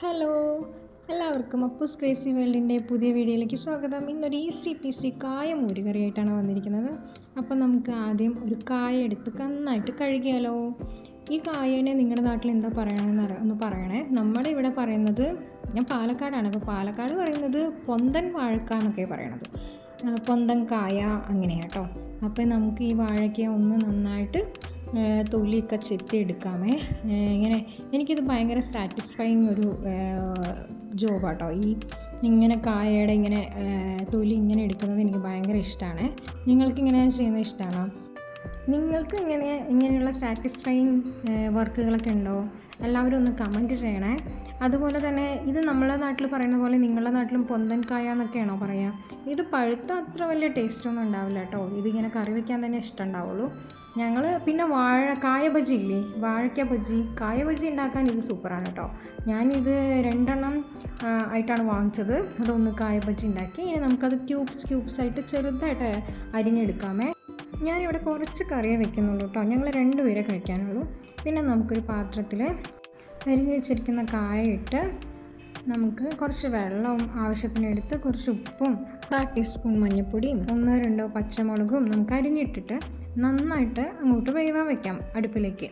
Hello എല്ലാവർക്കും Appus crazy വേൾഡിന്റെ പുതിയ വീഡിയോയിലേക്ക് സ്വാഗതം. ഇന്നൊരു ഈസി പി സി കായ മൂരുകറിയായിട്ടാണ് വന്നിരിക്കുന്നത്. അപ്പോൾ നമുക്ക് ആദ്യം ഒരു കായ എടുത്ത് നന്നായിട്ട് കഴുകിയാലോ? ഈ കായനെ നിങ്ങളുടെ നാട്ടിൽ എന്താ പറയണമെന്ന് ഒന്ന് പറയണേ. നമ്മുടെ ഇവിടെ പറയുന്നത് ഞാൻ പാലക്കാടാണ് അപ്പോൾ പാലക്കാട് പറയുന്നത് പൊന്തൻ വാഴക്ക എന്നൊക്കെ പറയണത്. പൊന്തൻ കായ അങ്ങനെയാട്ടോ. അപ്പോൾ നമുക്ക് ഈ വാഴയ്ക്ക ഒന്ന് നന്നായിട്ട് തൊലിയൊക്കെ ചെത്തി എടുക്കാമേ ആ, ഇങ്ങനെ എനിക്കിത് ഭയങ്കര സാറ്റിസ്ഫൈങ് ഒരു ജോബാട്ടോ. ഈ ഇങ്ങനെ കായയുടെ ഇങ്ങനെ തൊലി ഇങ്ങനെ എടുക്കുന്നത് എനിക്ക് ഭയങ്കര ഇഷ്ടമാണ് നിങ്ങൾക്ക് ഇങ്ങനെ ചെയ്യുന്നത് ഇഷ്ടമാണോ നിങ്ങൾക്ക് ഇങ്ങനെ ഇങ്ങനെയുള്ള സാറ്റിസ്ഫൈങ് വർക്കുകളൊക്കെ ഉണ്ടോ? എല്ലാവരും ഒന്ന് കമന്റ് ചെയ്യണേ. അതുപോലെ തന്നെ ഇത് നമ്മളെ നാട്ടിൽ പറയുന്ന പോലെ നിങ്ങളുടെ നാട്ടിലും പൊന്തൻ കായ എന്നൊക്കെയാണോ പറയുക ഇത് പഴുത്ത അത്ര വലിയ ടേസ്റ്റ് ഒന്നും ഉണ്ടാവില്ല കേട്ടോ. ഇതിങ്ങനെ കറി വയ്ക്കാൻ തന്നെ ഇഷ്ടം ഉണ്ടാവുള്ളൂ ഞങ്ങൾ പിന്നെ വാഴ കായ ബജി ഇല്ലേ? വാഴയ്ക്ക ബജി കായ ബജി ഉണ്ടാക്കാൻ ഇത് സൂപ്പറാണ് കേട്ടോ. ഞാനിത് രണ്ടെണ്ണം ആയിട്ടാണ് വാങ്ങിച്ചത്. അതൊന്ന് കായ ബജി ഉണ്ടാക്കി ഇനി നമുക്കത് ക്യൂബ്സ് ക്യൂബ്സ് ആയിട്ട് ചെറുതായിട്ട് അരിഞ്ഞെടുക്കാമേ. ഞാനിവിടെ കുറച്ച് കറിയേ വെക്കുന്നുള്ളൂ കേട്ടോ. ഞങ്ങൾ രണ്ടുപേരെ കഴിക്കാനുള്ളൂ. പിന്നെ നമുക്കൊരു പാത്രത്തിൽ അരിഞ്ഞ് വെച്ചിരിക്കുന്ന കായ ഇട്ട് നമുക്ക് കുറച്ച് വെള്ളവും ആവശ്യത്തിന് എടുത്ത് കുറച്ച് ഉപ്പും കാ ടീസ്പൂൺ മഞ്ഞൾപ്പൊടിയും ഒന്നോ രണ്ടോ പച്ചമുളകും നമുക്ക് അരിഞ്ഞിട്ടിട്ട് നന്നായിട്ട് അങ്ങോട്ട് വേവാൻ വെക്കാം അടുപ്പിലേക്ക്.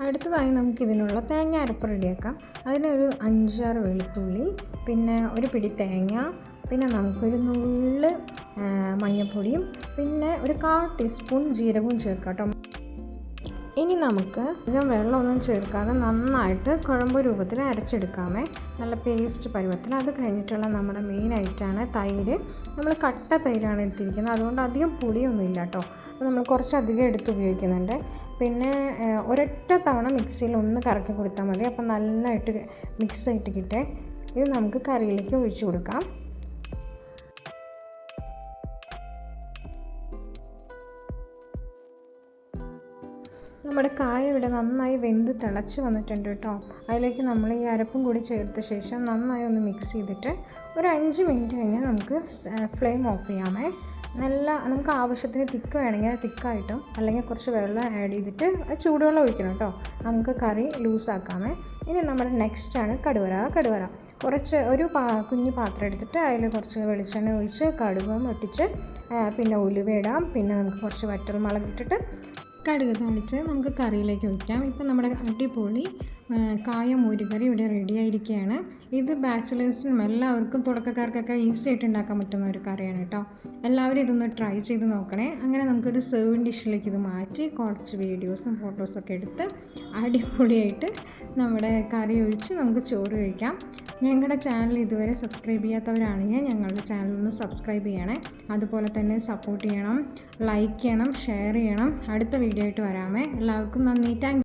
അടുത്തതായി നമുക്കിതിനുള്ള തേങ്ങ അരപ്പ് റെഡിയാക്കാം. അതിനൊരു അഞ്ചാറ് വെളുത്തുള്ളി പിന്നെ ഒരു പിടി തേങ്ങ പിന്നെ നമുക്കൊരു നുള്ള് മഞ്ഞൾപ്പൊടിയും പിന്നെ ഒരു കാൽ ടീസ്പൂൺ ജീരകവും ചേർക്കാം കേട്ടോ. ഇനി നമുക്ക് അധികം വെള്ളമൊന്നും ചേർക്കാതെ നന്നായിട്ട് കുഴമ്പ് രൂപത്തിൽ അരച്ചെടുക്കാമേ. നല്ല പേസ്റ്റ് പരുവത്തിൽ. അത് കഴിഞ്ഞിട്ടുള്ള നമ്മുടെ മെയിൻ ഐറ്റാണ് തൈര്. നമ്മൾ കട്ട തൈരാണ് എടുത്തിരിക്കുന്നത്. അതുകൊണ്ട് അധികം പുളിയൊന്നും ഇല്ല കേട്ടോ. അപ്പോൾ നമ്മൾ കുറച്ചധികം എടുത്ത് ഉപയോഗിക്കുന്നുണ്ട്. പിന്നെ ഒരൊറ്റ തവണ മിക്സിയിൽ ഒന്ന് കറക്കി കൊടുത്താൽ മതി. അപ്പം നന്നായിട്ട് മിക്സ് ആയിട്ട് കിട്ടേ. ഇത് നമുക്ക് കറിയിലേക്ക് ഒഴിച്ചു കൊടുക്കാം. നമ്മുടെ കായ ഇവിടെ നന്നായി വെന്ത് തിളച്ച് വന്നിട്ടുണ്ട് കേട്ടോ. അതിലേക്ക് നമ്മൾ ഈ അരപ്പും കൂടി ചേർത്ത ശേഷം നന്നായി ഒന്ന് മിക്സ് ചെയ്തിട്ട് ഒരു അഞ്ച് മിനിറ്റ് കഴിഞ്ഞാൽ നമുക്ക് ഫ്ലെയിം ഓഫ് ചെയ്യാമേ. നല്ല നമുക്ക് ആവശ്യത്തിന് തിക്ക് വേണമെങ്കിൽ തിക്കായിട്ടും അല്ലെങ്കിൽ കുറച്ച് വെള്ളം ആഡ് ചെയ്തിട്ട് ചൂടുവെള്ളം ഒഴിക്കണം കേട്ടോ. നമുക്ക് കറി ലൂസാക്കാമേ ഇനി നമ്മുടെ നെക്സ്റ്റ് ആണ് കടുവര കടുവര കുറച്ച് ഒരു പാ കുഞ്ഞു പാത്രം എടുത്തിട്ട് അതിൽ കുറച്ച് വെളിച്ചെണ്ണ ഒഴിച്ച് കടുവ മുട്ടിച്ച് പിന്നെ ഉലുവ ഇടാം. പിന്നെ നമുക്ക് കുറച്ച് വറ്റൽ മുളക് ഇട്ടിട്ട് കടുക് താളിച്ച് നമുക്ക് കറിയിലേക്ക് ഒഴിക്കാം. ഇപ്പം നമ്മുടെ അടിപൊളി കായ മോരുകറി ഇവിടെ റെഡി ആയിരിക്കുകയാണ് ഇത് ബാച്ചിലേഴ്സിനും എല്ലാവർക്കും തുടക്കക്കാർക്കൊക്കെ ഈസി ആയിട്ട് ഉണ്ടാക്കാൻ പറ്റുന്ന ഒരു കറിയാണ് കേട്ടോ. എല്ലാവരും ഇതൊന്ന് ട്രൈ ചെയ്ത് നോക്കണേ. അങ്ങനെ നമുക്കൊരു സെർവിങ് ഡിഷിലേക്ക് ഇത് മാറ്റി കുറച്ച് വീഡിയോസും ഫോട്ടോസൊക്കെ എടുത്ത് അടിപൊളിയായിട്ട് നമ്മുടെ കറി ഒഴിച്ച് നമുക്ക് ചോറ് കഴിക്കാം. ഞങ്ങളുടെ ചാനൽ ഇതുവരെ സബ്സ്ക്രൈബ് ചെയ്യാത്തവരാണെങ്കിൽ ഞങ്ങളുടെ ചാനൽ ഒന്ന് സബ്സ്ക്രൈബ് ചെയ്യണേ. അതുപോലെ തന്നെ സപ്പോർട്ട് ചെയ്യണം ലൈക്ക് ചെയ്യണം ഷെയർ ചെയ്യണം. അടുത്ത വീഡിയോ ആയിട്ട് വരാമേ. എല്ലാവർക്കും നന്ദി. താങ്ക്